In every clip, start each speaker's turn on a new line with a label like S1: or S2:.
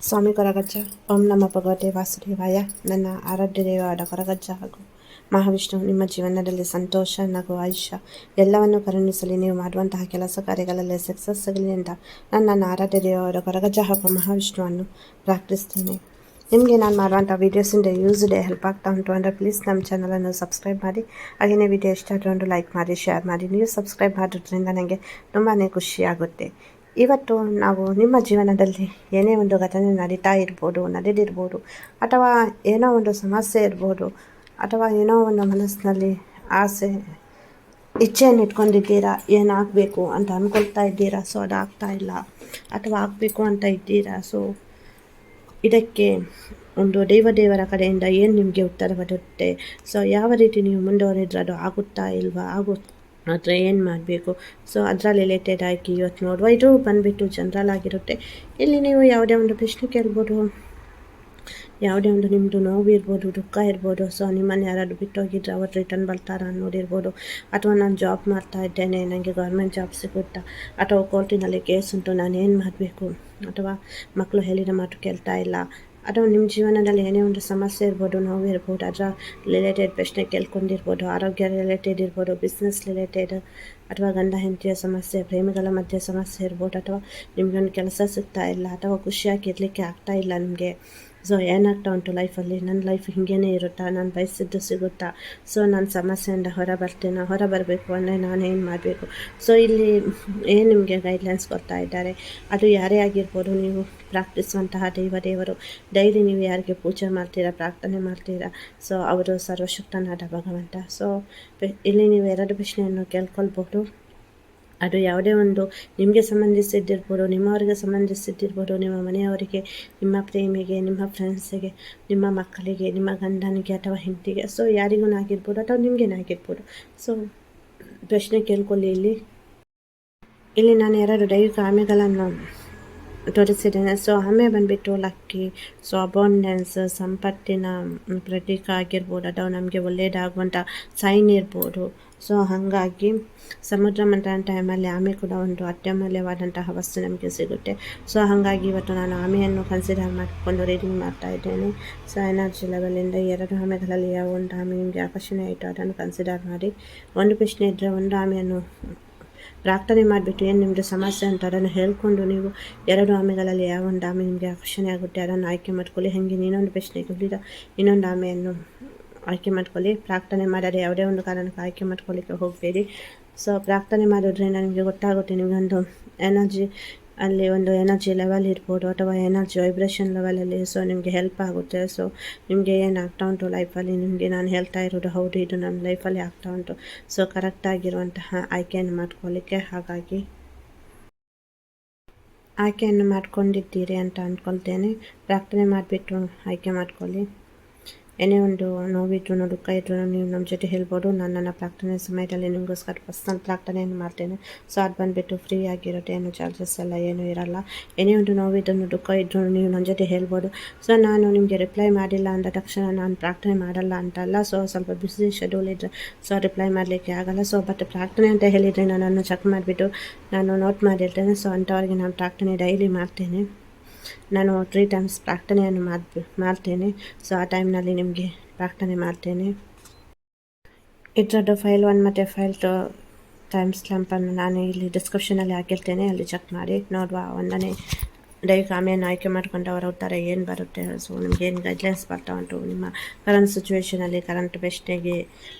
S1: ಸ್ವಾಮಿ ಕೊರಗಜ್ಜ. ಓಂ ನಮ ಭಗವತೆ ವಾಸುದೇವಾಯ. ನನ್ನ ಆರಾಧ್ಯ ದೇವವಾದ ಕೊರಗಜ್ಜ ಹಾಗೂ ಮಹಾವಿಷ್ಣು, ನಿಮ್ಮ ಜೀವನದಲ್ಲಿ ಸಂತೋಷ, ನಗು, ಆಯುಷ್ಯ ಎಲ್ಲವನ್ನು ಕರುಣಿಸಲಿ. ನೀವು ಮಾಡುವಂತಹ ಕೆಲಸ ಕಾರ್ಯಗಳಲ್ಲಿ ಸಕ್ಸಸ್ ಆಗಲಿ ಅಂತ ನಾನು ನನ್ನ ಆರಾಧ್ಯ ದೇವಾದ ಕೊರಗಜ್ಜ ಹಾಗೂ ಮಹಾವಿಷ್ಣುವನ್ನು ಪ್ರಾರ್ಥಿಸ್ತೇನೆ ನಿಮಗೆ ನಾನು ಮಾಡುವಂಥ ವೀಡಿಯೋಸಿಂದ ಯೂಸ್ ಡೇ ಹೆಲ್ಪ್ ಆಗ್ತಾ ಉಂಟು ಅಂದರೆ ಪ್ಲೀಸ್ ನಮ್ಮ ಚಾನಲನ್ನು ಸಬ್ಸ್ಕ್ರೈಬ್ ಮಾಡಿ. ಹಾಗೆಯೇ ವಿಡಿಯೋ ಇಷ್ಟ ಆದರೆ ಒಂದು ಲೈಕ್ ಮಾಡಿ ಶೇರ್ ಮಾಡಿ. ನೀವು ಸಬ್ಸ್ಕ್ರೈಬ್ ಮಾಡೋದ್ರಿಂದ ನನಗೆ ತುಂಬಾ ಖುಷಿಯಾಗುತ್ತೆ. ಇವತ್ತು ನಾವು ನಿಮ್ಮ ಜೀವನದಲ್ಲಿ ಏನೇ ಒಂದು ಘಟನೆ ನಡೀತಾ ಇರ್ಬೋದು, ನಡೆದಿರ್ಬೋದು, ಅಥವಾ ಏನೋ ಒಂದು ಸಮಸ್ಯೆ ಇರ್ಬೋದು, ಅಥವಾ ಏನೋ ಒಂದು ಮನಸ್ಸಿನಲ್ಲಿ ಆಸೆ, ಇಚ್ಛೆಯನ್ನು ಇಟ್ಕೊಂಡಿದ್ದೀರಾ, ಏನಾಗಬೇಕು ಅಂತ ಅಂದ್ಕೊಳ್ತಾ ಇದ್ದೀರಾ, ಸೊ ಅದು ಆಗ್ತಾ ಇಲ್ಲ, ಅಥವಾ ಆಗಬೇಕು ಅಂತ ಇದ್ದೀರಾ, ಸೊ ಇದಕ್ಕೆ ಒಂದು ದೈವ ದೇವರ ಕಡೆಯಿಂದ ಏನು ನಿಮಗೆ ಉತ್ತರ ಬರುತ್ತೆ? ಸೊ ಯಾವ ರೀತಿ ನೀವು ಮುಂದುವರಿದ್ರೆ ಅದು ಆಗುತ್ತಾ ಇಲ್ವಾ? ಆಗುತ್ತೆ ಆದರೆ ಏನು ಮಾಡಬೇಕು? ಸೊ ಅದರ ರಿಲೇಟೆಡ್ ಆಗಿ ಇವತ್ತು ನೋಡುವ. ಇದು ಬಂದುಬಿಟ್ಟು ಜನರಲ್ ಆಗಿರುತ್ತೆ. ಇಲ್ಲಿ ನೀವು ಯಾವುದೇ ಒಂದು ಪ್ರಶ್ನೆ ಕೇಳ್ಬೋದು. ಯಾವುದೇ ಒಂದು ನಿಮ್ಮದು ನೋವು ಇರ್ಬೋದು, ದುಃಖ ಇರ್ಬೋದು. ಸೊ ನಿಮ್ಮನ್ನು ಯಾರಾದರೂ ಬಿಟ್ಟೋಗಿದ್ರೆ ಅವ್ರು ರಿಟರ್ನ್ ಬರ್ತಾರ ಅನ್ನೋದಿರ್ಬೋದು ಅಥವಾ ನಾನು ಜಾಬ್ ಮಾಡ್ತಾ ಇದ್ದೇನೆ ನನಗೆ ಗೌರ್ಮೆಂಟ್ ಜಾಬ್ ಸಿಗುತ್ತಾ? ಅಥವಾ ಕೋರ್ಟಿನಲ್ಲಿ ಕೇಸ್ ಉಂಟು, ನಾನು ಏನು ಮಾಡಬೇಕು? ಅಥವಾ ಮಕ್ಕಳು ಹೇಳಿದ ಮಾತು ಕೇಳ್ತಾ ಇಲ್ಲ? ಅಥವಾ ನಿಮ್ಮ ಜೀವನದಲ್ಲಿ ಏನೇ ಒಂದು ಸಮಸ್ಯೆ ಇರ್ಬೋದು ನೋವು ಇರ್ಬೋದು ಅದರ ರಿಲೇಟೆಡ್ ಪ್ರಶ್ನೆ ಕೇಳ್ಕೊಂಡಿರ್ಬೋದು ಆರೋಗ್ಯ ರಿಲೇಟೆಡ್ ಇರ್ಬೋದು ಬಿಸ್ನೆಸ್ ರಿಲೇಟೆಡ್ ಅಥವಾ ಗಂಡ ಹೆಂಡತಿಯ ಸಮಸ್ಯೆ ಪ್ರೇಮಿಗಳ ಮಧ್ಯೆ ಸಮಸ್ಯೆ ಇರ್ಬೋದು ಅಥವಾ ನಿಮಗೊಂದು ಕೆಲಸ ಸಿಗ್ತಾ ಇಲ್ಲ ಅಥವಾ ಖುಷಿಯಾಗಿ ಇರಲಿಕ್ಕೆ ಆಗ್ತಾ ಇಲ್ಲ ನಿಮಗೆ ಸೊ ಏನಾಗ್ತಾ ಉಂಟು ಲೈಫಲ್ಲಿ ನನ್ನ ಲೈಫ್ ಹೀಗೇನೇ ಇರುತ್ತಾ? ನಾನು ಬಯಸಿದ್ದು ಸಿಗುತ್ತಾ? ಸೊ ನಾನು ಸಮಸ್ಯೆಯಿಂದ ಹೊರ ಬರ್ತೀನ ಹೊರ ಬರಬೇಕು ಅಂದರೆ ನಾನು ಏನು ಮಾಡಬೇಕು? ಸೊ ಇಲ್ಲಿ ಏನು ನಿಮಗೆ ಗೈಡ್ಲೈನ್ಸ್ ಕೊಡ್ತಾ ಇದ್ದಾರೆ? ಅದು ಯಾರೇ ಆಗಿರ್ಬೋದು, ನೀವು ಪ್ರಾರ್ಥಿಸುವಂತಹ ದೇವ ದೇವರು. ಡೈಲಿ ನೀವು ಯಾರಿಗೆ ಪೂಜೆ ಮಾಡ್ತೀರಾ, ಪ್ರಾರ್ಥನೆ ಮಾಡ್ತೀರಾ? ಸೊ ಅವರು ಸರ್ವಶಕ್ತನಾದ ಭಗವಂತ. ಸೊ ಇಲ್ಲಿ ನೀವು ಎರಡು ಪ್ರಶ್ನೆಯನ್ನು ಕೇಳ್ಕೊಳ್ಬೋದು ಅದು ಯಾವುದೇ ಒಂದು ನಿಮಗೆ ಸಂಬಂಧಿಸಿದ್ದಿರ್ಬೋದು, ನಿಮ್ಮವರಿಗೆ ಸಂಬಂಧಿಸಿದ್ದಿರ್ಬೋದು, ನಿಮ್ಮ ಮನೆಯವರಿಗೆ, ನಿಮ್ಮ ಪ್ರೇಮಿಗೆ, ನಿಮ್ಮ ಫ್ರೆಂಡ್ಸಿಗೆ ನಿಮ್ಮ ಮಕ್ಕಳಿಗೆ, ನಿಮ್ಮ ಗಂಡನಿಗೆ ಅಥವಾ ಹೆಂಡತಿಗೆ. ಸೊ ಯಾರಿಗೂ ಆಗಿರ್ಬೋದು ಅಥವಾ ನಿಮಗೇನಾಗಿರ್ಬೋದು ಸೊ ಪ್ರಶ್ನೆ ಕೇಳ್ಕೊಳ್ಳಿ ಇಲ್ಲಿ. ಇಲ್ಲಿ ನಾನು ಎರಡು ದೈವಿಕ ಆಮೆಗಳನ್ನು ತೋರಿಸಿದ್ದೇನೆ. ಸೊ ಆಮೆ ಬಂದುಬಿಟ್ಟು ಲಕ್ಕಿ ಸೊ ಅಬೌಂಡೆನ್ಸ್ ಸಂಪತ್ತಿನ ಪ್ರತೀಕ ಆಗಿರ್ಬೋದು ಅಥವಾ ನಮಗೆ ಒಳ್ಳೆಯದಾಗುವಂಥ ಸೈನ್ ಇರ್ಬೋದು. ಸೊ ಹಾಗಾಗಿ ಸಮುದ್ರ ಮಂಥನ ಟೈಮಲ್ಲಿ ಆಮೆ ಕೂಡ ಒಂದು ಅತ್ಯಮೂಲ್ಯವಾದಂತಹ ವಸ್ತು ನಮಗೆ ಸಿಗುತ್ತೆ ಸೊ ಹಾಗಾಗಿ ಇವತ್ತು ನಾನು ಆಮೆಯನ್ನು ಕನ್ಸಿಡರ್ ಮಾಡಿಕೊಂಡು ರೀಡಿಂಗ್ ಮಾಡ್ತಾ ಇದ್ದೇನೆ ಸೊ ಎನರ್ಜಿ ಲೆವೆಲಿಂದ ಎರಡು ಆಮೆಗಳಲ್ಲಿ ಯಾವ ಒಂದು ಆಮೆ ನಿಮಗೆ ಆಕರ್ಷಣೆ ಆಯಿತು ಅದನ್ನು ಕನ್ಸಿಡರ್ ಮಾಡಿ ಒಂದು ಪ್ರಶ್ನೆ ಇದ್ದರೆ ಒಂದು ಆಮೆಯನ್ನು ಪ್ರಾರ್ಥನೆ ಮಾಡಿಬಿಟ್ಟು ಏನು ನಿಮ್ಮದು ಸಮಸ್ಯೆ ಅಂತ ಅದನ್ನು ಹೇಳ್ಕೊಂಡು ನೀವು ಎರಡು ಆಮೆಗಳಲ್ಲಿ ಯಾವ ಒಂದು ಆಮೆ ನಿಮಗೆ ಆಕರ್ಷಣೆ ಆಗುತ್ತೆ ಅದನ್ನು ಆಯ್ಕೆ ಮಾಡ್ಕೊಳ್ಳಿ ಹಾಗೆ ಇನ್ನೊಂದು ಪ್ರಶ್ನೆಗೆ ಉಳಿದ ಇನ್ನೊಂದು ಆಮೆಯನ್ನು ಆಯ್ಕೆ ಮಾಡ್ಕೊಳ್ಳಿ. ಪ್ರಾರ್ಥನೆ ಮಾಡದೆ ಯಾವುದೇ ಒಂದು ಕಾರಣಕ್ಕೆ ಆಯ್ಕೆ ಮಾಡ್ಕೊಳ್ಳಿಕ್ಕೆ ಹೋಗಬೇಡಿ. ಸೊ ಪ್ರಾರ್ಥನೆ ಮಾಡಿದ್ರೆ ನನಗೆ ಗೊತ್ತಾಗುತ್ತೆ ನಿಮಗೊಂದು ಎನರ್ಜಿ ಅಲ್ಲಿ ಒಂದು ಎನರ್ಜಿ ಲೆವೆಲ್ ಇರ್ಬೋದು ಅಥವಾ ಎನರ್ಜಿ ವೈಬ್ರೇಷನ್ ಲೆವೆಲಲ್ಲಿ ಸೊ ನಿಮಗೆ ಹೆಲ್ಪ್ ಆಗುತ್ತೆ. ಸೊ ನಿಮಗೆ ಏನು ಆಗ್ತಾ ಉಂಟು ಲೈಫಲ್ಲಿ ನಿಮಗೆ ನಾನು ಹೇಳ್ತಾ ಇರೋದು ಹೌದು, ಇದು ನನ್ನ ಲೈಫಲ್ಲಿ ಆಗ್ತಾ ಉಂಟು. ಸೊ ಕರೆಕ್ಟಾಗಿರುವಂತಹ ಆಯ್ಕೆಯನ್ನು ಮಾಡ್ಕೊಳ್ಳಿಕ್ಕೆ. ಹಾಗಾಗಿ ಆಯ್ಕೆಯನ್ನು ಮಾಡ್ಕೊಂಡಿದ್ದೀರಿ ಅಂತ ಅಂದ್ಕೊಳ್ತೇನೆ. ಪ್ರಾರ್ಥನೆ ಮಾಡಿಬಿಟ್ಟು ಆಯ್ಕೆ ಮಾಡ್ಕೊಳ್ಳಿ. ಏನೇ ಒಂದು ನೋವಿದ್ರು ದುಃಖ ಇದ್ರು ನೀವು ನಮ್ಮ ಜೊತೆ ಹೇಳ್ಬೋದು. ನಾನು ನನ್ನ ಪ್ರಾರ್ಥನೆ ಸಮಯದಲ್ಲಿ ನಿಮಗೋಸ್ಕರ ಪರ್ಸ್ನಲ್ ಪ್ರಾರ್ಥನೆಯನ್ನು ಮಾಡ್ತೇನೆ. ಸೊ ಅದು ಬಂದುಬಿಟ್ಟು ಫ್ರೀ ಆಗಿರುತ್ತೆ ಏನು ಚಾರ್ಜಸ್ ಎಲ್ಲ ಏನೂ ಇರಲ್ಲ. ಏನೇ ಒಂದು ನೋವಿದ್ರು ದುಃಖ ಇದ್ರು ನೀವು ನನ್ನ ಜೊತೆ ಹೇಳ್ಬೋದು. ಸೊ ನಾನು ನಿಮಗೆ ರಿಪ್ಲೈ ಮಾಡಿಲ್ಲ ಅಂದ ತಕ್ಷಣ ನಾನು ಪ್ರಾರ್ಥನೆ ಮಾಡಲ್ಲ ಅಂತಲ್ಲ. ಸೊ ಸ್ವಲ್ಪ ಬಿಸಿ ಶೆಡ್ಯೂಲ್ ಇದ್ದರೆ ಸೊ ರಿಪ್ಲೈ ಮಾಡಲಿಕ್ಕೆ ಆಗಲ್ಲ. ಸೊ ಬಟ್ ಪ್ರಾರ್ಥನೆ ಅಂತ ಹೇಳಿದರೆ ನನ್ನನ್ನು ಚೆಕ್ ಮಾಡಿಬಿಟ್ಟು, ನಾನು ನೋಟ್ ಮಾಡಿರ್ತೇನೆ. ಸೊ ಅಂಥವ್ರಿಗೆ ನಾನು ಪ್ರಾರ್ಥನೆ ಡೈಲಿ ಮಾಡ್ತೇನೆ. ನಾನು ತ್ರೀ ಟೈಮ್ಸ್ ಪ್ರಾರ್ಥನೆಯನ್ನು ಮಾಡಿ ಮಾಡ್ತೇನೆ. ಸೊ ಆ ಟೈಮ್ನಲ್ಲಿ ನಿಮಗೆ ಪ್ರಾರ್ಥನೆ ಮಾಡ್ತೇನೆ. ಇದರದ್ದು ಫೈಲ್ ಒನ್ ಮತ್ತು ಫೈಲ್ ಟು ಟೈಮ್ ಸ್ಲಂಪನ್ನು ನಾನು ಇಲ್ಲಿ ಡಿಸ್ಕ್ರಿಪ್ಷನಲ್ಲಿ ಹಾಕಿರ್ತೇನೆ. ಅಲ್ಲಿ ಚೆಕ್ ಮಾಡಿ. ನೋಡುವ, ಒಂದನೇ ಡೈ ಆಮೆಯನ್ನು ಆಯ್ಕೆ ಮಾಡ್ಕೊಂಡು ಅವರ ಉತ್ತರ ಏನು ಬರುತ್ತೆ. ಸೊ ನಿಮ್ಗೆ ಏನು ಗೈಡ್ಲೈನ್ಸ್ ಬರ್ತಾ ಉಂಟು? ನಿಮ್ಮ ಕರೆಂಟ್ ಸಿಚುವೇಷನಲ್ಲಿ ಕರೆಂಟ್ ಬೆಸ್ಟಿಗೆ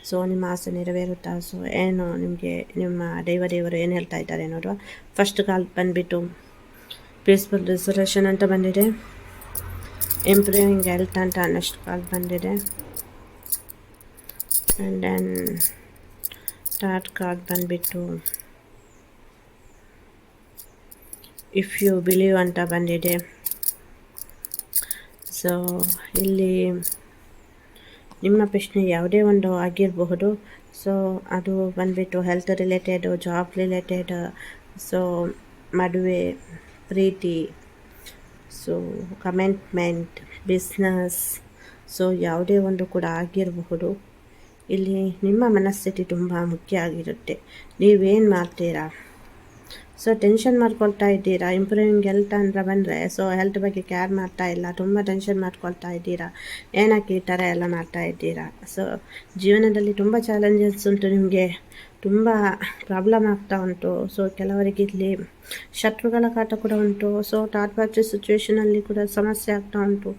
S1: ಸೊ ನಿಮ್ಮ ಆಸೆ ನೆರವೇರುತ್ತಾ? ಸೊ ಏನು ನಿಮಗೆ ನಿಮ್ಮ ದೈವ ದೇವರು ಏನು ಹೇಳ್ತಾ ಇದ್ದಾರೆ ನೋಡುವ? ಫಸ್ಟ್ ಕಾಲ್ ಬಂದುಬಿಟ್ಟು ಪೀಸ್ಫುಲ್ ರಿಸರ್ವೇಷನ್ ಅಂತ ಬಂದಿದೆ. ಇಂಪ್ರೂವಿಂಗ್ ಹೆಲ್ತ್ ಅಂತ ಅನ್ನಷ್ಟು ಕಾಲ್ ಬಂದಿದೆ. ಆ್ಯಂಡ್ ದೆನ್ ಸ್ಟಾರ್ಟ್ ಕಾರ್ಡ್ ಬಂದುಬಿಟ್ಟು ಇಫ್ ಯು ಬಿಲೀವ್ ಅಂತ ಬಂದಿದೆ. ಸೊ ಇಲ್ಲಿ ನಿಮ್ಮ ಪ್ರಶ್ನೆ ಯಾವುದೇ ಒಂದು ಆಗಿರಬಹುದು. ಸೊ ಅದು ಬಂದುಬಿಟ್ಟು health related job related so ಮದುವೆ ಪ್ರೀತಿ ಸೊ ಕಮೆಂಟ್ಮೆಂಟ್ ಬಿಸ್ನೆಸ್ ಸೊ ಯಾವುದೇ ಒಂದು ಕೂಡ ಆಗಿರಬಹುದು. ಇಲ್ಲಿ ನಿಮ್ಮ ಮನಸ್ಥಿತಿ ತುಂಬ ಮುಖ್ಯ ಆಗಿರುತ್ತೆ. ನೀವೇನು ಮಾಡ್ತೀರಾ? ಸೊ ಟೆನ್ಷನ್ ಮಾಡ್ಕೊಳ್ತಾ ಇದ್ದೀರಾ? ಇಂಪ್ರೂವಿಂಗ್ ಹೆಲ್ತ್ ಅಂದ್ರೆ ಬಂದರೆ ಸೊ ಹೆಲ್ತ್ ಬಗ್ಗೆ ಕೇರ್ ಮಾಡ್ತಾ ಇಲ್ಲ. ತುಂಬ ಟೆನ್ಷನ್ ಮಾಡ್ಕೊಳ್ತಾ ಇದ್ದೀರಾ? ಏನಕ್ಕೆ ಈ ಥರ ಎಲ್ಲ ಮಾಡ್ತಾ ಇದ್ದೀರಾ? ಸೊ ಜೀವನದಲ್ಲಿ ತುಂಬ ಚಾಲೆಂಜಸ್ ಉಂಟು ನಿಮಗೆ. ತುಂಬ ಪ್ರಾಬ್ಲಮ್ ಆಗ್ತಾ ಉಂಟು. ಸೊ ಕೆಲವರಿಗೆ ಇಲ್ಲಿ ಶತ್ರುಗಳ ಕಾಟ ಕೂಡ ಉಂಟು. ಸೊ ಟಾರ್ಪಾಚಿ ಸಿಚುವೇಷನಲ್ಲಿ ಕೂಡ ಸಮಸ್ಯೆ ಆಗ್ತಾ ಉಂಟು.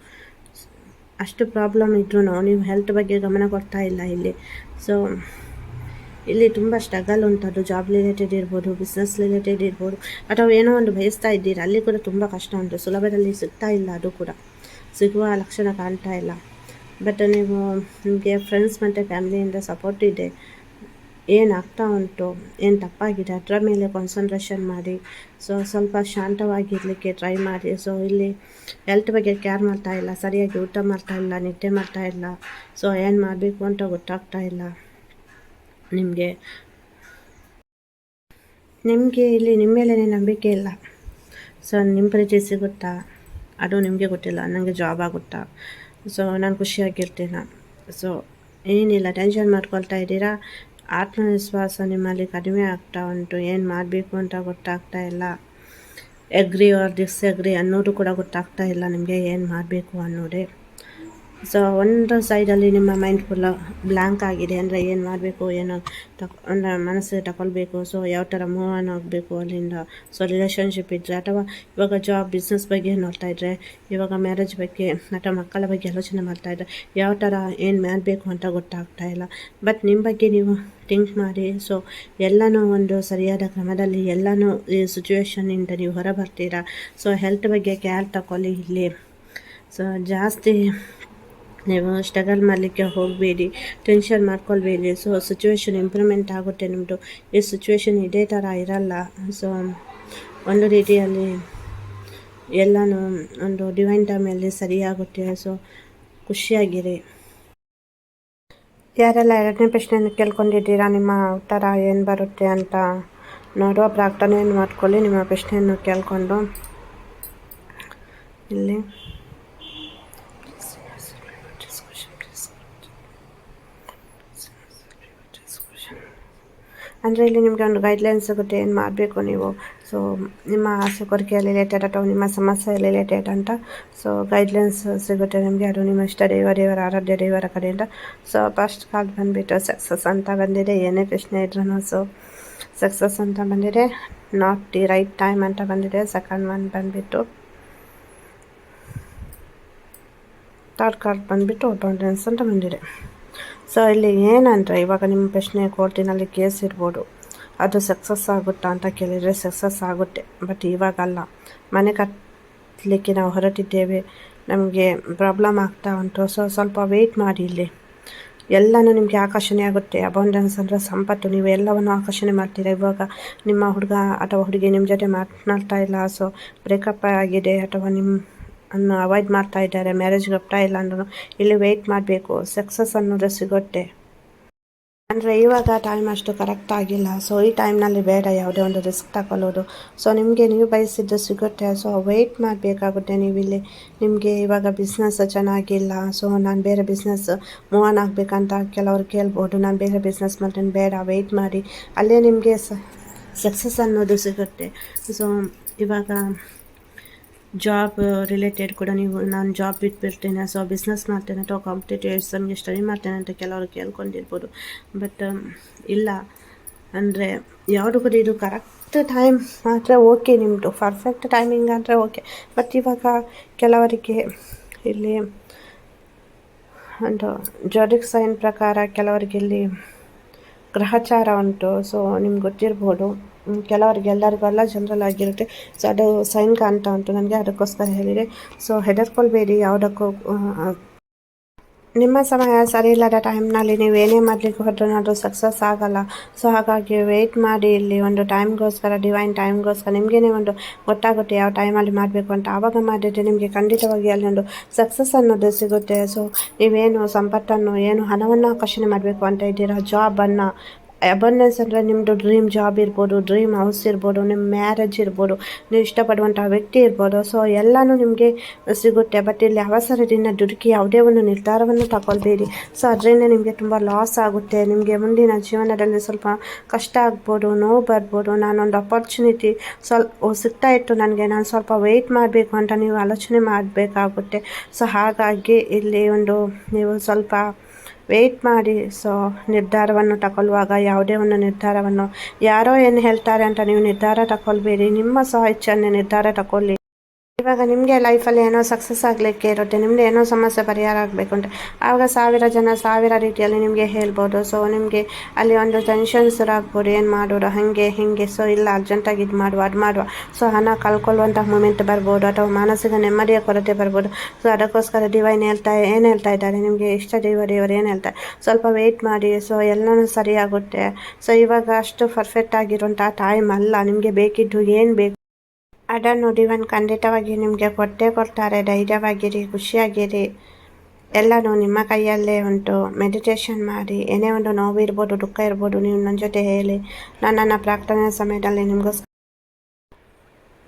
S1: ಅಷ್ಟು ಪ್ರಾಬ್ಲಮ್ ಇದ್ರೂ ನೀವು ಹೆಲ್ತ್ ಬಗ್ಗೆ ಗಮನ ಕೊಡ್ತಾ ಇಲ್ಲ ಇಲ್ಲಿ. ಸೊ ಇಲ್ಲಿ ತುಂಬ ಸ್ಟ್ರಗಲ್ ಉಂಟು. ಜಾಬ್ ರಿಲೇಟೆಡ್ ಇರ್ಬೋದು ಬಿಸ್ನೆಸ್ ರಿಲೇಟೆಡ್ ಇರ್ಬೋದು, ಅಥವಾ ಏನೋ ಒಂದು ಬಯಸ್ತಾ ಇದ್ದೀರಾ? ಅಲ್ಲಿ ಕೂಡ ತುಂಬ ಕಷ್ಟ ಉಂಟು. ಸುಲಭದಲ್ಲಿ ಸಿಗ್ತಾ ಇಲ್ಲ ಅದು ಕೂಡ. ಸಿಗುವ ಲಕ್ಷಣ ಕಾಣ್ತಾ ಇಲ್ಲ. ಬಟ್ ನೀವು ನಿಮಗೆ ಫ್ರೆಂಡ್ಸ್ ಮತ್ತು ಫ್ಯಾಮಿಲಿಯಿಂದ ಸಪೋರ್ಟ್ ಇದೆ. ಏನಾಗ್ತಾ ಉಂಟು? ಏನು ತಪ್ಪಾಗಿದೆ? ಅದರ ಮೇಲೆ ಕಾನ್ಸಂಟ್ರೇಷನ್ ಮಾಡಿ. ಸೊ ಸ್ವಲ್ಪ ಶಾಂತವಾಗಿರಲಿಕ್ಕೆ ಟ್ರೈ ಮಾಡಿ. ಸೊ ಇಲ್ಲಿ ಹೆಲ್ತ್ ಬಗ್ಗೆ ಕೇರ್ ಮಾಡ್ತಾ ಇಲ್ಲ. ಸರಿಯಾಗಿ ಊಟ ಮಾಡ್ತಾ ಇಲ್ಲ, ನಿದ್ದೆ ಮಾಡ್ತಾ ಇಲ್ಲ. ಸೊ ಏನು ಮಾಡಬೇಕು ಅಂತ ಗೊತ್ತಾಗ್ತಾ ಇಲ್ಲ ನಿಮಗೆ. ನಿಮಗೆ ಇಲ್ಲಿ ನಿಮ್ಮ ಮೇಲೆ ನಂಬಿಕೆ ಇಲ್ಲ. ಸೊ ನಿಮ್ಮ ಪ್ರೀತಿ ಸಿಗುತ್ತಾ? ಅದು ನಿಮಗೆ ಗೊತ್ತಿಲ್ಲ. ನನಗೆ ಜಾಬ್ ಆಗುತ್ತಾ? ಸೊ ನಾನು ಖುಷಿಯಾಗಿರ್ತೀನಿ? ಸೊ ಏನಿಲ್ಲ. ಟೆನ್ಷನ್ ಮಾಡ್ಕೊಳ್ತಾ ಇದ್ದೀರಾ? ಆತ್ಮವಿಶ್ವಾಸ ನಿಮ್ಮಲ್ಲಿ ಕಡಿಮೆ ಆಗ್ತಾ ಉಂಟು. ಏನು ಮಾಡಬೇಕು ಅಂತ ಗೊತ್ತಾಗ್ತಾ ಇಲ್ಲ. ಎಗ್ರಿ ಆರ್ ಡಿಸ್ಎಗ್ರಿ ಅನ್ನೋದು ಕೂಡ ಗೊತ್ತಾಗ್ತಾ ಇಲ್ಲ ನಿಮಗೆ ಏನು ಮಾಡಬೇಕು ಅನ್ನೋದೇ. ಸೊ ಒಂದು ಸೈಡಲ್ಲಿ ನಿಮ್ಮ ಮೈಂಡ್ ಫುಲ್ ಬ್ಲ್ಯಾಂಕ್ ಆಗಿದೆ ಅಂದರೆ ಏನು ಮಾಡಬೇಕು, ಏನು ತಕ್, ಅಂದರೆ ಮನಸ್ಸು ತಗೊಳ್ಬೇಕು ಸೊ ಯಾವ ಥರ ಮೂವ್ ಆನ್ ಆಗಬೇಕು ಅಲ್ಲಿಂದ? ಸೊ ರಿಲೇಷನ್ಶಿಪ್ ಇದ್ದರೆ ಅಥವಾ ಇವಾಗ ಜಾಬ್ ಬಿಸ್ನೆಸ್ ಬಗ್ಗೆ ನೋಡ್ತಾ ಇದ್ದರೆ ಇವಾಗ ಮ್ಯಾರೇಜ್ ಬಗ್ಗೆ ಅಥವಾ ಮಕ್ಕಳ ಬಗ್ಗೆ ಆಲೋಚನೆ ಮಾಡ್ತಾ ಇದ್ದರೆ ಯಾವ ಥರ ಏನು ಮಾಡಬೇಕು ಅಂತ ಗೊತ್ತಾಗ್ತಾ ಇಲ್ಲ. ಬಟ್ ನಿಮ್ಮ ಬಗ್ಗೆ ನೀವು ಥಿಂಕ್ ಮಾಡಿ ಸೊ ಎಲ್ಲನೂ ಒಂದು ಸರಿಯಾದ ಕ್ರಮದಲ್ಲಿ ಎಲ್ಲನೂ ಈ ಸಿಚುವೇಶನಿಂದ ನೀವು ಹೊರ ಬರ್ತೀರಾ ಸೊ ಹೆಲ್ತ್ ಬಗ್ಗೆ ಕೇರ್ ತಗೊಳ್ಳಿ ಇಲ್ಲಿ. ಸೊ ಜಾಸ್ತಿ ನೀವು ಸ್ಟ್ರಗಲ್ ಮಾಡಲಿಕ್ಕೆ ಹೋಗಬೇಡಿ, ಟೆನ್ಷನ್ ಮಾಡ್ಕೊಳ್ಬೇಡಿ. ಸೊ ಸಿಚುವೇಶನ್ ಇಂಪ್ರೂವ್ಮೆಂಟ್ ಆಗುತ್ತೆ ನಿಮ್ಮದು ಈ ಸಿಚುವೇಶನ್ ಇದೇ ಥರ ಇರಲ್ಲ. ಸೊ ಒಂದು ರೀತಿಯಲ್ಲಿ ಎಲ್ಲನೂ ಒಂದು ಡಿವೈನ್ ಟೈಮಲ್ಲಿ ಸರಿಯಾಗುತ್ತೆ. ಸೊ ಖುಷಿಯಾಗಿರಿ. ಯಾರೆಲ್ಲ ಎರಡನೇ ಪ್ರಶ್ನೆಯನ್ನು ಕೇಳ್ಕೊಂಡಿದ್ದೀರಾ, ನಿಮ್ಮ ಉತ್ತರ ಏನು ಬರುತ್ತೆ ಅಂತ ನೋಡುವ ಪ್ರಾರ್ಥನೆಯನ್ನು ಮಾಡ್ಕೊಳ್ಳಿ, ನಿಮ್ಮ ಪ್ರಶ್ನೆಯನ್ನು ಕೇಳಿಕೊಂಡು. ಇಲ್ಲಿ. ಅಂದರೆ ಇಲ್ಲಿ ನಿಮಗೆ ಒಂದು ಗೈಡ್ಲೈನ್ಸ್ ಸಿಗುತ್ತೆ ಏನು ಮಾಡಬೇಕು ನೀವು. ಸೊ ನಿಮ್ಮ ಆಸೆ ಕೊರಿಕೆಯಲ್ಲಿ ರಿಲೇಟೆಡ್ ಅಥವಾ ನಿಮ್ಮ ಸಮಸ್ಯೆ ರಿಲೇಟೆಡ್ ಅಂತ. ಸೊ ಗೈಡ್ಲೈನ್ಸ್ ಸಿಗುತ್ತೆ ನಿಮಗೆ. ಅದು ನಿಮ್ಮ ಇಷ್ಟ ದೇವ, ದೇವರ ಆರಾಧ್ಯ, ದೇವರ ಕಡೆಯಿಂದ. ಸೊ ಫಸ್ಟ್ ಕಾರ್ಡ್ ಬಂದುಬಿಟ್ಟು ಸಕ್ಸಸ್ ಅಂತ ಬಂದಿದೆ. ಏನೇ ಪ್ರಶ್ನೆ ಇದ್ರೂ ಸೊ ಸಕ್ಸಸ್ ಅಂತ ಬಂದಿದೆ. ನಾಟ್ ದಿ ರೈಟ್ ಟೈಮ್ ಅಂತ ಬಂದಿದೆ. ಸೆಕೆಂಡ್ ಒನ್ ಬಂದುಬಿಟ್ಟು ಥರ್ಡ್ ಕಾರ್ಡ್ ಬಂದುಬಿಟ್ಟು ಅಬೌಂಡೆನ್ಸ್ ಅಂತ ಬಂದಿದೆ. ಸೊ ಇಲ್ಲಿ ಏನಂದರೆ, ಇವಾಗ ನಿಮ್ಮ ಪ್ರಶ್ನೆ ಕೋರ್ಟಿನಲ್ಲಿ ಕೇಸ್ ಇರ್ಬೋದು. ಅದು ಸಕ್ಸಸ್ ಆಗುತ್ತಾ ಅಂತ ಕೇಳಿದರೆ ಸಕ್ಸಸ್ ಆಗುತ್ತೆ. ಬಟ್ ಇವಾಗಲ್ಲ. ಮನೆ ಕಟ್ಟಲಿಕ್ಕೆ ನಾವು ಹೊರಟಿದ್ದೇವೆ. ನಮಗೆ ಪ್ರಾಬ್ಲಮ್ ಆಗ್ತಾ ಉಂಟು. ಸೊ ಸ್ವಲ್ಪ ವೆಯ್ಟ್ ಮಾಡಿ ಇಲ್ಲಿ. ಎಲ್ಲನೂ ನಿಮಗೆ ಆಕರ್ಷಣೆ ಆಗುತ್ತೆ. ಅಬೌಂಡೆನ್ಸ್ ಅಂದರೆ ಸಂಪತ್ತು. ನೀವು ಎಲ್ಲವನ್ನು ಆಕರ್ಷಣೆ ಮಾಡ್ತೀರಾ? ಇವಾಗ ನಿಮ್ಮ ಹುಡುಗ ಅಥವಾ ಹುಡುಗಿ ನಿಮ್ಮ ಜೊತೆ ಮಾತನಾಡ್ತಾ ಇಲ್ಲ. ಸೊ ಬ್ರೇಕಪ್ ಆಗಿದೆ ಅಥವಾ ನಿಮ್ಮ ಅನ್ನು ಅವಾಯ್ಡ್ ಮಾಡ್ತಾ ಇದ್ದಾರೆ. ಮ್ಯಾರೇಜ್ಗೆ ಹೋಗ್ತಾ ಇಲ್ಲ ಅಂದ್ರೂ ಇಲ್ಲಿ ವೆಯ್ಟ್ ಮಾಡಬೇಕು. ಸಕ್ಸಸ್ ಅನ್ನೋದು ಸಿಗುತ್ತೆ. ಅಂದರೆ ಇವಾಗ ಟೈಮ್ ಅಷ್ಟು ಕರೆಕ್ಟ್ ಆಗಿಲ್ಲ. ಸೊ ಈ ಟೈಮ್ನಲ್ಲಿ ಬೇಡ ಯಾವುದೇ ಒಂದು ರಿಸ್ಕ್ ತಗೊಳ್ಳೋದು. ಸೊ ನಿಮಗೆ ನೀವು ಬಯಸಿದ್ದು ಸಿಗುತ್ತೆ. ಸೊ ವೆಯ್ಟ್ ಮಾಡಬೇಕಾಗುತ್ತೆ. ನೀವು ಇಲ್ಲಿ ನಿಮಗೆ ಇವಾಗ ಬಿಸ್ನೆಸ್ ಚೆನ್ನಾಗಿಲ್ಲ. ಸೊ ನಾನು ಬೇರೆ ಬಿಸ್ನೆಸ್ ಮೂವ್ ಆನ್ ಆಗಬೇಕಂತ ಕೆಲವರು ಕೇಳ್ಬೋದು. ನಾನು ಬೇರೆ ಬಿಸ್ನೆಸ್ ಮಾಡ್ತೀನಿ ಬೇಡ ವೆಯ್ಟ್ ಮಾಡಿ. ಅಲ್ಲೇ ನಿಮಗೆ ಸಕ್ಸಸ್ ಅನ್ನೋದು ಸಿಗುತ್ತೆ. ಸೊ ಇವಾಗ ಜಾಬ್ ರಿಲೇಟೆಡ್ ಕೂಡ ನೀವು ನಾನು ಜಾಬ್ ಬಿಟ್ಬಿಡ್ತೇನೆ ಸೊ ಬಿಸ್ನೆಸ್ ಮಾಡ್ತೇನೆ ಅಥವಾ ಕಾಂಪಿಟೇಟಿವ್ ಎಕ್ಸಾಮ್ಗೆ ಸ್ಟಡಿ ಮಾಡ್ತೇನೆ ಅಂತ ಕೆಲವರು ಕೇಳ್ಕೊಂಡಿರ್ಬೋದು. ಬಟ್ um, ಇಲ್ಲ. ಅಂದರೆ ಯಾವುದು ಕೂಡ ಇದು ಕರೆಕ್ಟ್ ಟೈಮ್ ಮಾತ್ರ ಓಕೆ ನಿಮ್ಮದು ಪರ್ಫೆಕ್ಟ್ ಟೈಮಿಂಗ್ ಅಂದರೆ ಓಕೆ ಬಟ್ ಇವಾಗ ಕೆಲವರಿಗೆ ಇಲ್ಲಿ ಒಂದು ಜೋಡಿಕ್ ಸೈನ್ ಪ್ರಕಾರ ಕೆಲವರಿಗೆ ಇಲ್ಲಿ ಗ್ರಹಚಾರ ಉಂಟು ಸೊ ನಿಮ್ಗೆ ಗೊತ್ತಿರ್ಬೋದು. ಕೆಲವರಿಗೆ ಎಲ್ಲರಿಗೂ ಎಲ್ಲ ಜನರಲ್ ಆಗಿರುತ್ತೆ. ಸೊ ಅದು ಸೈನ್ ಕಾಣ್ತಾ ಉಂಟು ನನಗೆ, ಅದಕ್ಕೋಸ್ಕರ ಹೇಳಿದೆ. ಸೊ ಹೆದರ್ಕೊಳ್ಬೇಡಿ ಯಾವುದಕ್ಕೂ ನಿಮ್ಮ ಸಮಯ ಸರಿ ಇಲ್ಲದ ಟೈಮ್ನಲ್ಲಿ ನೀವು ಏನೇ ಮಾಡಲಿಕ್ಕೆ ಹೋದ್ರೂ ಸಕ್ಸಸ್ ಆಗಲ್ಲ. ಸೊ ಹಾಗಾಗಿ ವೆಯ್ಟ್ ಮಾಡಿ ಇಲ್ಲಿ ಒಂದು ಟೈಮ್ಗೋಸ್ಕರ ಡಿವೈನ್ ಟೈಮ್ಗೋಸ್ಕರ ನಿಮಗೇನೆ ಒಂದು ಗೊತ್ತಾಗುತ್ತೆ ಯಾವ ಟೈಮಲ್ಲಿ ಮಾಡಬೇಕು ಅಂತ. ಆವಾಗ ಮಾಡಿದರೆ ನಿಮಗೆ ಖಂಡಿತವಾಗಿ ಅಲ್ಲಿ ಒಂದು ಸಕ್ಸಸ್ ಅನ್ನೋದು ಸಿಗುತ್ತೆ. ಸೊ ನೀವೇನು ಸಂಪತ್ತನ್ನು, ಏನು ಹಣವನ್ನು ಆಕರ್ಷಣೆ ಮಾಡಬೇಕು ಅಂತ ಇದ್ದೀರಾ? ಜಾಬನ್ನು ಅಬಂಡೆನ್ಸ್ ಅಂದರೆ ನಿಮ್ಮದು ಡ್ರೀಮ್ ಜಾಬ್ ಇರ್ಬೋದು ಡ್ರೀಮ್ ಹೌಸ್ ಇರ್ಬೋದು ನಿಮ್ಮ ಮ್ಯಾರೇಜ್ ಇರ್ಬೋದು, ನೀವು ಇಷ್ಟಪಡುವಂಥ ವ್ಯಕ್ತಿ ಇರ್ಬೋದು. ಸೊ ಎಲ್ಲನೂ ನಿಮಗೆ ಸಿಗುತ್ತೆ. ಬಟ್ ಇಲ್ಲಿ ಅವಸರದಿಂದ ದುಡುಕಿ ಯಾವುದೇ ಒಂದು ನಿರ್ಧಾರವನ್ನು ತಗೊಳ್ಬೇಡಿ. ಸೊ ಅದರಿಂದ ನಿಮಗೆ ತುಂಬ ಲಾಸ್ ಆಗುತ್ತೆ. ನಿಮಗೆ ಮುಂದಿನ ಜೀವನದಲ್ಲಿ ಸ್ವಲ್ಪ ಕಷ್ಟ ಆಗ್ಬೋದು, ನೋವು ಬರ್ಬೋದು. ನಾನೊಂದು ಅಪರ್ಚುನಿಟಿ ಸ್ವಲ್ಪ ಸಿಗ್ತಾ ಇತ್ತು ನನಗೆ. ನಾನು ಸ್ವಲ್ಪ ವೆಯ್ಟ್ ಮಾಡಬೇಕು ಅಂತ ನೀವು ಆಲೋಚನೆ ಮಾಡಬೇಕಾಗುತ್ತೆ. ಸೊ ಹಾಗಾಗಿ ಇಲ್ಲಿ ಒಂದು ನೀವು ಸ್ವಲ್ಪ ವೆಯ್ಟ್ ಮಾಡಿ ಸೊ ನಿರ್ಧಾರವನ್ನು ತಗೊಳ್ಳುವಾಗ ಯಾವುದೇ ಒಂದು ನಿರ್ಧಾರವನ್ನು ಯಾರೋ ಏನು ಹೇಳ್ತಾರೆ ಅಂತ ನೀವು ನಿರ್ಧಾರ ತಗೊಳ್ಬೇಡಿ, ನಿಮ್ಮ ಸಹ ಇಚ್ಛೆಯನ್ನೇ ನಿರ್ಧಾರ ತಗೊಳ್ಳಿ. ಇವಾಗ ನಿಮಗೆ ಲೈಫಲ್ಲಿ ಏನೋ ಸಕ್ಸಸ್ ಆಗಲಿಕ್ಕೆ ಇರುತ್ತೆ, ನಿಮಗೆ ಏನೋ ಸಮಸ್ಯೆ ಪರಿಹಾರ ಆಗಬೇಕು ಅಂತ. ಆವಾಗ ಸಾವಿರ ಜನ ಸಾವಿರ ರೀತಿಯಲ್ಲಿ ನಿಮಗೆ ಹೇಳ್ಬೋದು. ಸೊ ನಿಮಗೆ ಅಲ್ಲಿ ಒಂದು ಟೆನ್ಷನ್ ಆಗ್ಬೋದು ಏನು ಮಾಡೋರು ಹಾಗೆ, ಹೀಗೆ. ಸೊ ಇಲ್ಲ ಅರ್ಜೆಂಟಾಗಿ ಇದು ಮಾಡುವ, ಅದು ಮಾಡುವ. ಸೊ ಹಣ ಕಳ್ಕೊಳ್ಳುವಂಥ ಮೂಮೆಂಟ್ ಬರ್ಬೋದು. ಅಥವಾ ಮಾನಸಿಕ ನೆಮ್ಮದಿಯ ಕೊರತೆ ಬರ್ಬೋದು. ಸೊ ಅದಕ್ಕೋಸ್ಕರ ಡಿವೈನ್ ಹೇಳ್ತಾ, ಏನು ಹೇಳ್ತಾ ಇದ್ದಾರೆ? ನಿಮಗೆ ಇಷ್ಟ ದೇವ ದೇವರು ಏನು ಹೇಳ್ತಾರೆ ಸ್ವಲ್ಪ ವೆಯ್ಟ್ ಮಾಡಿ. ಸೊ ಎಲ್ಲನೂ ಸರಿಯಾಗುತ್ತೆ. ಸೊ ಇವಾಗ ಅಷ್ಟು ಪರ್ಫೆಕ್ಟ್ ಆಗಿರುವಂಥ ಟೈಮ್ ಅಲ್ಲ. ನಿಮಗೆ ಬೇಕಿದ್ದು ಏನು ಬೇಕು? ಅದನ್ನು ಡಿವನ್ ಖಂಡಿತವಾಗಿ ನಿಮಗೆ ಕೊಟ್ಟೇ ಕೊಡ್ತಾರೆ, ಧೈರ್ಯವಾಗಿರಿ, ಖುಷಿಯಾಗಿರಿ. ಎಲ್ಲನೂ ನಿಮ್ಮ ಕೈಯಲ್ಲೇ ಉಂಟು. ಮೆಡಿಟೇಷನ್ ಮಾಡಿ. ಏನೇ ಒಂದು ನೋವು ಇರ್ಬೋದು, ದುಃಖ ಇರ್ಬೋದು, ನೀವು ನನ್ನ ಜೊತೆ ಹೇಳಿ. ನಾನು ನನ್ನ ಪ್ರಾರ್ಥನೆ ಸಮಯದಲ್ಲಿ ನಿಮಗೋಸ್ಕರ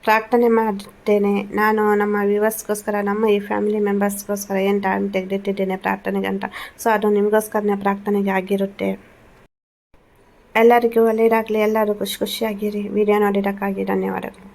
S1: ಪ್ರಾರ್ಥನೆ ಮಾಡುತ್ತೇನೆ ನಾನು ನಮ್ಮ ವ್ಯೂವರ್ಸ್ಗೋಸ್ಕರ, ನಮ್ಮ ಈ ಫ್ಯಾಮಿಲಿ ಮೆಂಬರ್ಸ್ಗೋಸ್ಕರ ಏನು ಟೈಮ್ ತೆಗೆದಿಟ್ಟಿದ್ದೇನೆ ಪ್ರಾರ್ಥನೆಗೆ ಅಂತ. ಸೊ ಅದು ನಿಮಗೋಸ್ಕರನೇ ಪ್ರಾರ್ಥನೆಗೆ ಆಗಿರುತ್ತೆ. ಎಲ್ಲರಿಗೂ ಒಳ್ಳೆಯದಾಗಲಿ ಎಲ್ಲರೂ ಖುಷಿ ಖುಷಿಯಾಗಿರಿ. ವಿಡಿಯೋ ನೋಡಿದ್ದಕ್ಕಾಗಿ ಧನ್ಯವಾದಗಳು.